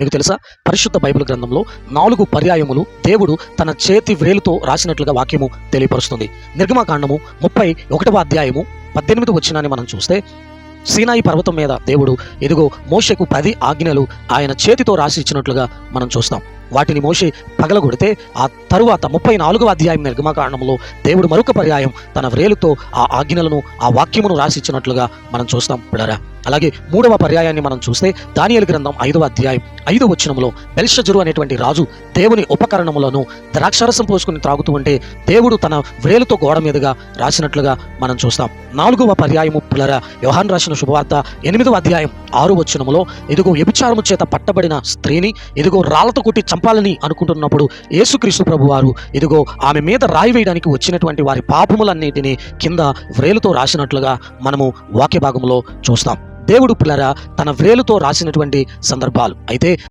మీకు తెలుసా? పరిశుద్ధ బైబిల్ గ్రంథంలో నాలుగు పర్యాయములు దేవుడు తన చేతి వ్రేలుతో రాసినట్లుగా వాక్యము తెలియపరుస్తుంది. నిర్గమకాండము ముప్పై ఒకటవ అధ్యాయము పద్దెనిమిది వచ్చినాన్ని మనం చూస్తే సీనాయి పర్వతం మీద దేవుడు ఎదుగో మోషకు పది ఆజ్ఞలు ఆయన చేతితో రాసి ఇచ్చినట్లుగా మనం చూస్తాం. వాటిని మోషే పగలగొడితే ఆ తరువాత ముప్పై నాలుగవ అధ్యాయం నిర్గమకాండంలో దేవుడు మరొక పర్యాయం తన వ్రేలుతో ఆ ఆజ్ఞలను ఆ వాక్యమును రాసి ఇచ్చినట్లుగా మనం చూస్తాం. పిల్లరా అలాగే మూడవ పర్యాయాన్ని మనం చూస్తే దానియలు గ్రంథం ఐదవ అధ్యాయం ఐదవ వచనంలో బెల్షజరు అనేటువంటి రాజు దేవుని ఉపకరణములను ద్రాక్షరసం పోసుకుని త్రాగుతూ ఉంటే దేవుడు తన వ్రేలుతో గోడ మీదుగా రాసినట్లుగా మనం చూస్తాం. నాలుగవ పర్యాయము పులర యోహాన్ రాసిన శుభవార్త ఎనిమిదవ అధ్యాయం ఆరు వచనంలో ఇదిగో వ్యభిచారము చేత పట్టబడిన స్త్రీని ఇదిగో రాళ్ళతో కొట్టి చంపాలని అనుకుంటున్నప్పుడు యేసుక్రీస్తు ప్రభు వారు ఇదిగో ఆమె మీద రాయి వేయడానికి వచ్చినటువంటి వారి పాపములన్నిటినీ కింద వ్రేలుతో రాసినట్లుగా మనము వాక్య భాగంలో చూస్తాం. దేవుడు పిల్లరా తన వ్రేలుతో రాసినటువంటి సందర్భాలు. అయితే